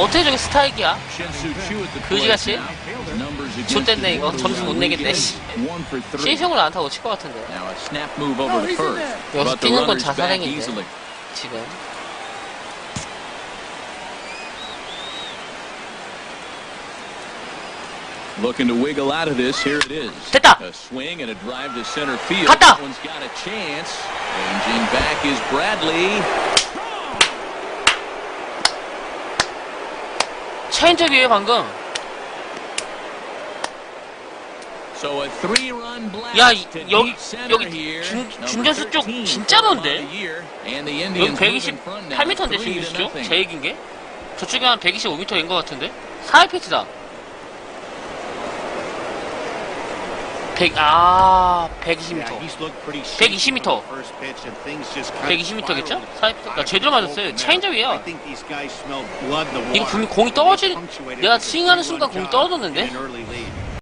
어떻게 저게 스타일이야? 그지같이? him 이거 점수 못 내겠네. 시성을 안 타고 칠 것 같은데. 여기서 뛰는 건 easily. 지금 Looking to wiggle out of this. Here it is. 됐다! A swing and a drive to center field. 갔다! That one's got a chance. Ranging back is Bradley. 체인지업이에요 방금 야, 이- 여기- 여기. 준- 준결승 쪽13 진짜 먼데? 여기 Indians move in front now, 128m인데 three to 준결승 쪽? 제 얘기인 게? 저쪽에 한 125m인 것 같은데? 4회 피트다 100, 아, 120m. 120m. 120m겠죠? 4회피트. 나 제대로 맞았어요. 체인지업이에요. 이거 분명 공이 떨어지, 내가 스윙하는 순간 공이 떨어졌는데?